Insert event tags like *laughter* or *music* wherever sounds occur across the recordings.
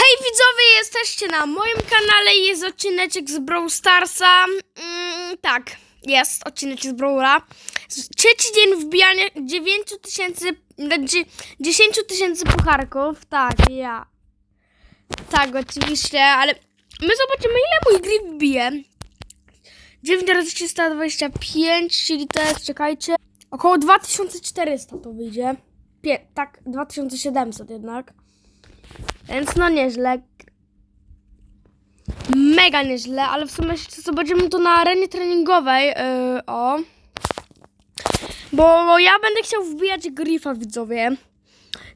Hej widzowie, jesteście na moim kanale i jest odcineczek z Brawl Starsa. Mm, tak, jest odcineczek z Brawla. Trzeci dzień wbijania 9 tysięcy, znaczy 10 tysięcy pucharków. Tak, ja. Tak, oczywiście, ale my zobaczymy ile mój grip wbije. 9 razy 325, czyli to jest, czekajcie, około 2400 to wyjdzie. Pie, tak, 2700 jednak. Więc no nieźle. Mega nieźle, ale w sumie jeszcze zobaczymy to na arenie treningowej. Yy, o. Bo ja będę chciał wbijać grifa widzowie.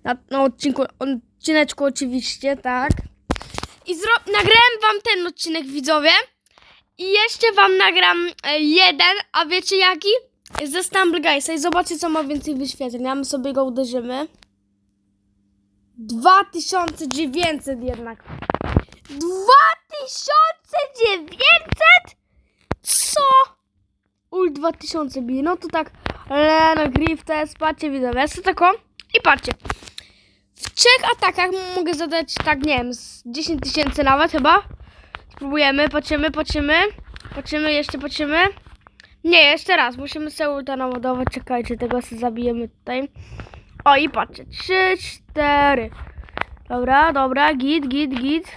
Na, na odcinku, odcineczku oczywiście, tak. I zro- nagrałem wam ten odcinek widzowie. I jeszcze wam nagram e, jeden, a wiecie jaki? Ze Stumble Guysa i zobaczcie co ma więcej wyświetleń. A my sobie go uderzymy. 2900 jednak. 2900? Co? Ul 2000 bije. No to tak. Lena, Griff, test, patrzcie widzowie. To taką. I patrzcie. W trzech atakach mogę zadać tak, nie wiem, z 10 tysięcy nawet chyba. Spróbujemy, patrzymy, patrzymy. Patrzymy, jeszcze patrzymy. Nie, jeszcze raz. Musimy sobie ulta naładować. Czekajcie, tego sobie zabijemy tutaj. O i patrzcie, trzy, cztery. Dobra, dobra, git, git, git.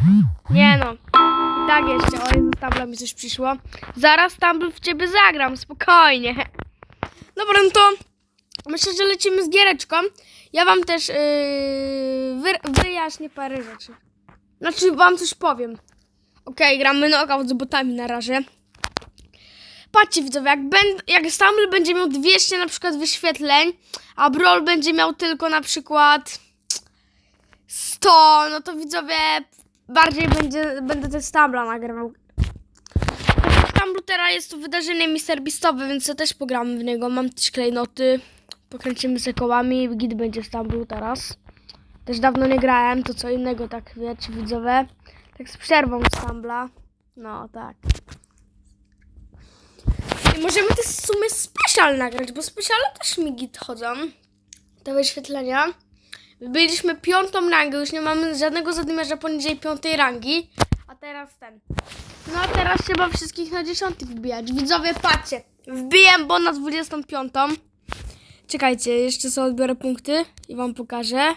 Nie no. I tak jeszcze, o Jezu, Stumble mi coś przyszło. Zaraz Stumble w ciebie zagram, spokojnie. Dobra, no to myślę, że lecimy z giereczką. Ja wam też yy, wy, wyjaśnię parę rzeczy. Znaczy, wam coś powiem. Okej, gramy knockout z botami na razie. Patrzcie widzowie, jak, ben, jak Stumble będzie miał 200 na przykład wyświetleń, a Brawl będzie miał tylko na przykład 100, no to widzowie bardziej będzie, będę te Stumbla nagrywał. Stumble teraz jest to wydarzenie Mr. Beastowe, więc ja też pogramy w niego. Mam też klejnoty, pokręcimy se kołami, git będzie Stumble teraz. Też dawno nie grałem, to co innego, tak wiecie widzowie. Tak z przerwą Stumbla. No tak. I możemy też w sumie special nagrać, bo speciale też mi git chodzą. Te wyświetlenia. Byliśmy piątą rangę, już nie mamy żadnego zadymiarza poniżej piątej rangi. A teraz ten. No a teraz trzeba wszystkich na dziesiąty wbijać. Widzowie, patrzcie. Wbiję, bo na 25. Czekajcie, jeszcze sobie odbiorę punkty i wam pokażę.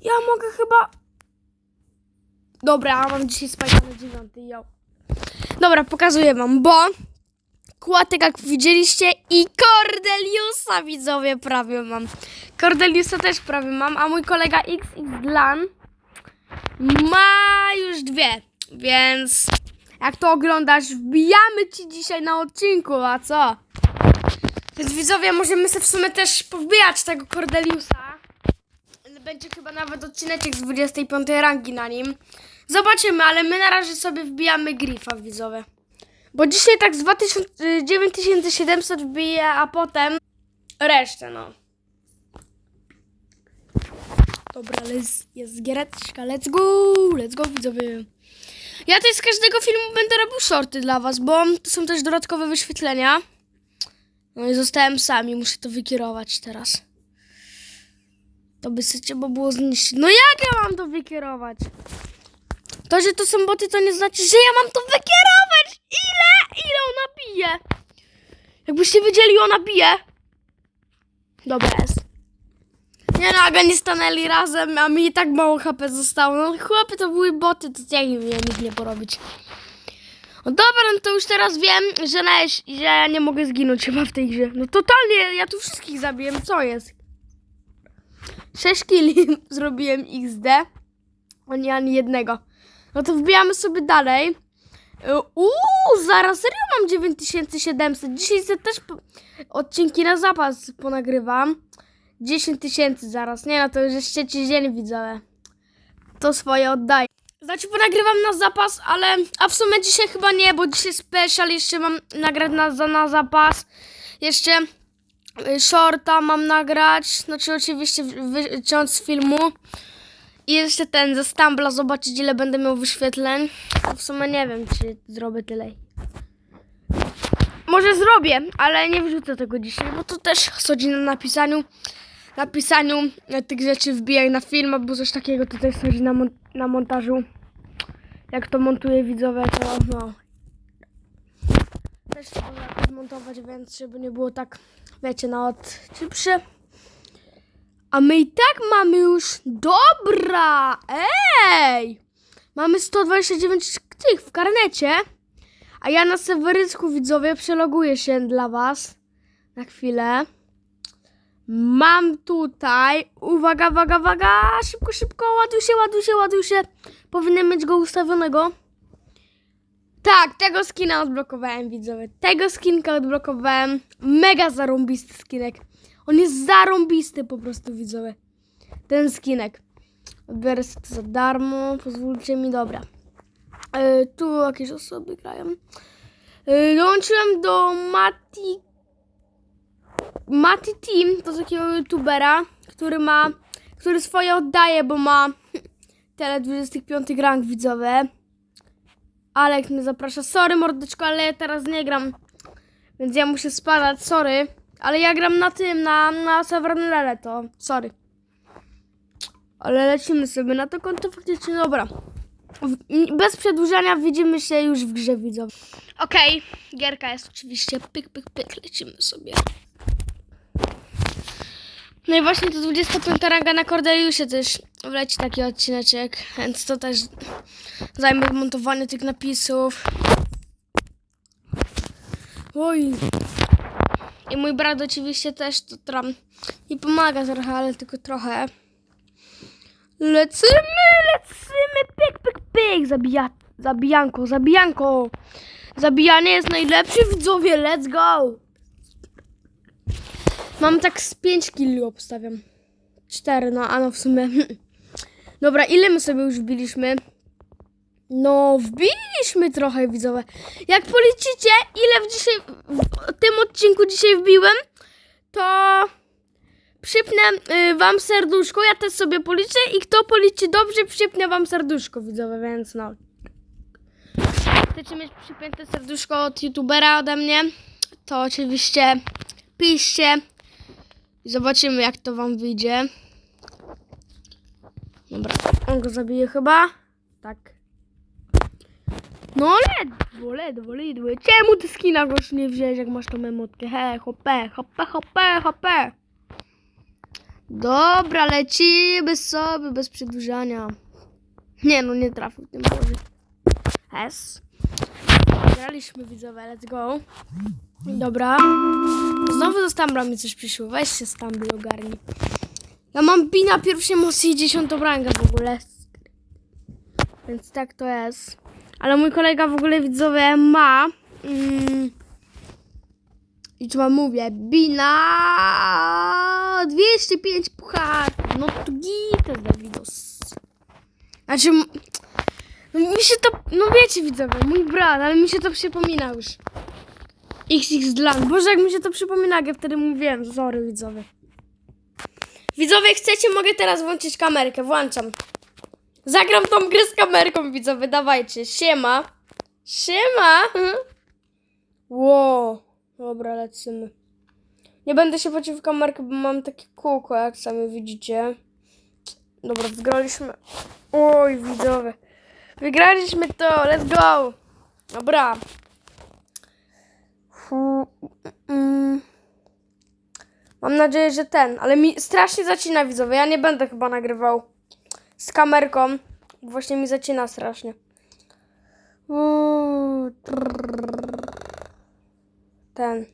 Ja mogę chyba... Dobra, mam dzisiaj spajka na dziewiąty, jo. Dobra, pokazuję wam, bo kłatek jak widzieliście i Cordeliusa widzowie prawie mam. Cordeliusa też prawie mam, a mój kolega XX Dlan ma już dwie, więc jak to oglądasz, wbijamy ci dzisiaj na odcinku, a co? Więc widzowie, możemy sobie w sumie też powbijać tego Cordeliusa. Będzie chyba nawet odcineczek z 25 rangi na nim. Zobaczymy, ale my na razie sobie wbijamy Griffa, widzowie. Bo dzisiaj tak z 2000, y, 9700 wbije, a potem resztę, no. Dobra, ale jest, giereczka, let's go, let's go widzowie. Ja też z każdego filmu będę robił shorty dla was, bo to są też dodatkowe wyświetlenia. No i zostałem sami, muszę to wykierować teraz. To by sobie trzeba było zniszczyć. No jak ja mam to wykierować? To, że to są boty, to nie znaczy, że ja mam to wykierować. Ile? Ona bije? Jakbyście wiedzieli, ona bije. Dobra jest. Nie no, aga nie stanęli razem, a mi tak mało HP zostało. No chłopy, to były boty, to jak im ja nic nie porobić. No dobra, no to już teraz wiem, że, na, że ja nie mogę zginąć chyba w tej grze. No totalnie, ja tu wszystkich zabiłem, co jest? 6 killi *laughs* zrobiłem XD, nie ani jednego. No to wbijamy sobie dalej. Uuu, zaraz serio mam 9700. Dzisiaj sobie też odcinki na zapas ponagrywam. 10 tysięcy zaraz. Nie no, to już jest trzeci dzień widzowie. To swoje oddaję. Znaczy ponagrywam na zapas, ale... A w sumie dzisiaj chyba nie, bo dzisiaj special jeszcze mam nagrać na, na zapas. Jeszcze y, shorta mam nagrać. Znaczy oczywiście wy- wyciąć z filmu. I jeszcze ten ze Stambla zobaczyć ile będę miał wyświetleń. A w sumie nie wiem, czy zrobię tyle. Może zrobię, ale nie wrzucę tego dzisiaj, bo to też chodzi na napisaniu napisaniu e, tych rzeczy wbijaj na film albo coś takiego tutaj stoi na, mon- na montażu. Jak to montuję widzowie, to no. Też trzeba jakoś montować, więc żeby nie było tak, wiecie, na od czy przy. A my i tak mamy już. Dobra! Ej! Mamy 129 tych w karnecie. A ja na Sewerysku widzowie przeloguję się dla was. Na chwilę. Mam tutaj. Uwaga, uwaga, uwaga! Szybko, szybko, ładuj się, ładuj się, ładuj się. Powinienem mieć go ustawionego. Tak, tego skina odblokowałem, widzowie. Tego skinka odblokowałem. Mega zarąbisty skinek. On jest zarąbisty po prostu, widzowie. Ten skinek. Biorę to za darmo. Pozwólcie mi, dobra. E, tu jakieś osoby grają. E, dołączyłem do Mati Mati Team, to takiego youtubera, który ma, który swoje oddaje, bo ma *laughs* tyle 25 rank widzowe. Alek mnie zaprasza. Sorry mordeczko, ale ja teraz nie gram. Więc ja muszę spadać, sorry. Ale ja gram na tym, na, na Severny Lele, to sorry. Ale lecimy sobie na to konto faktycznie, dobra. Bez przedłużania widzimy się już w grze widzowie. Okej, gierka jest oczywiście. Pyk, pyk, pyk, lecimy sobie. No i właśnie to 25 ranga na Cordeliusie też wleci taki odcineczek, więc to też zajmie montowanie tych napisów. Oj. I mój brat oczywiście też to tam mi pomaga trochę, ale tylko trochę. Lecimy, lecimy, pyk, pyk, pyk, zabija, zabijanko, zabijanko. Zabijanie jest najlepsze, widzowie, let's go. Mam tak z 5 kili obstawiam. 4, no, a no w sumie. *laughs* Dobra, ile my sobie już wbiliśmy? No, wbiliśmy trochę, widzowie. Jak policzycie, ile w, dzisiaj, w tym odcinku dzisiaj wbiłem, to przypnę y, wam serduszko. Ja też sobie policzę i kto policzy dobrze, przypnę wam serduszko, widzowie, więc no. Chcecie mieć przypięte serduszko od youtubera ode mnie, to oczywiście piszcie zobaczymy jak to wam wyjdzie. Dobra, on go zabije chyba. Tak. No ledwo, ledwo, ledwo. Czemu ty skina już nie wziąłeś, jak masz tą emotkę? He, hopę, hopę, hopę, hopę. Dobra, lecimy sobie bez przedłużania. Nie no, nie trafił tym może. S. Graliśmy widzowie, let's go. Dobra. Znowu do Stambla mi coś przyszło. Weź się Stambl ogarnij. Ja mam bina pierwszej mocy i dziesiątą rangę w ogóle. Więc tak to jest. Ale mój kolega w ogóle widzowie ma. Mm, I co wam mówię? Bina 205 puchar. No to gites Dawidos. Znaczy. m- Mi się to. No wiecie widzowie, mój brat, ale mi się to przypomina już. XX Dlan. Boże, jak mi się to przypomina, jak ja wtedy mówiłem. Sorry, widzowie. Widzowie, chcecie, mogę teraz włączyć kamerkę. Włączam. Zagram tą grę z kamerką, widzowie. Dawajcie. Siema. Siema. Wow. Dobra, lecimy. Nie będę się patrzył w kamerkę, bo mam takie kółko, jak sami widzicie. Dobra, wygraliśmy. Oj, widzowie. Wygraliśmy to. Let's go. Dobra. Mm. Mam nadzieję, że ten, ale mi strasznie zacina widzowie. Ja nie będę chyba nagrywał z kamerką. Właśnie mi zacina strasznie. Ten.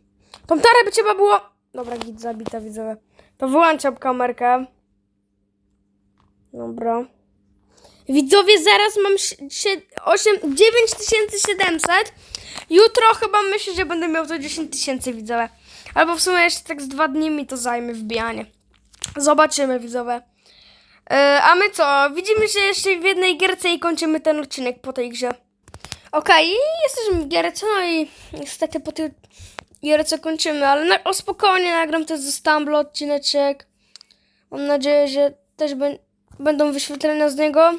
Tą tarę by trzeba było. Dobra, git zabita widzowie. To wyłączam kamerkę. Dobra. Widzowie, zaraz mam 8, 9700. Jutro chyba myślę, że będę miał to 10 tysięcy widzowie. Albo w sumie jeszcze tak z dwa dni mi to zajmie wbijanie. Zobaczymy widzowie. Yy, a my co? Widzimy się jeszcze w jednej gierce i kończymy ten odcinek po tej grze. Okej, jesteśmy w gierce, no i niestety po tej gierce kończymy, ale na, o spokojnie nagram też ze Stumble odcineczek. Mam nadzieję, że też bę- będą wyświetlenia z niego.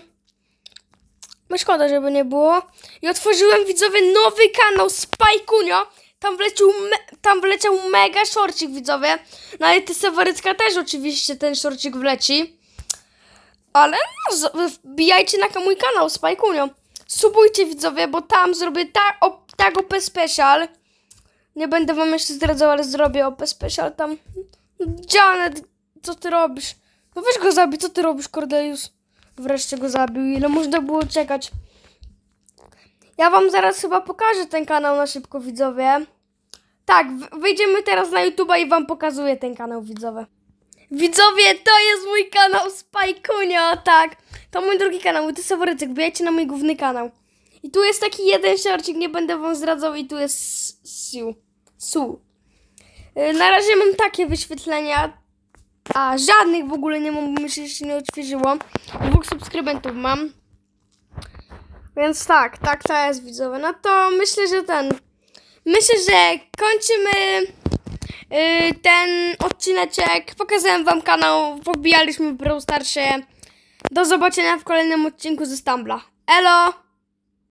No szkoda, żeby nie było. I otworzyłem widzowie nowy kanał Spajkunio. tam wleciał, tam wleciał mega szorcik, widzowie. No ale ty Sewerycka też oczywiście ten szorcik wleci. Ale no, z- wbijajcie na mój kanał Spajkunio. Subujcie widzowie, bo tam zrobię ta, o, tak OP Special. Nie będę wam jeszcze zdradzał, ale zrobię OP Special tam. Janet, co ty robisz? No weź go zabij, co ty robisz, Cordelius? Wreszcie go zabił, ile można było czekać. Ja wam zaraz chyba pokażę ten kanał na szybko, widzowie. Tak, wyjdziemy teraz na YouTube'a i wam pokazuję ten kanał, widzowie. Widzowie, to jest mój kanał Spajkunio, tak. To mój drugi kanał, to jest faworycek, wbijajcie na mój główny kanał. I tu jest taki jeden siorcik, nie będę wam zdradzał i tu jest Siu. Su. Y, Na razie mam takie wyświetlenia. A, żadnych w ogóle nie mam, bo mi się jeszcze nie odświeżyło. Dwóch subskrybentów mam. Więc tak, tak to jest widzowie. No to myślę, że ten... Myślę, że kończymy ten odcineczek. Pokazałem wam kanał, pobijaliśmy w Brawl. Do zobaczenia w kolejnym odcinku ze Stambla. Elo!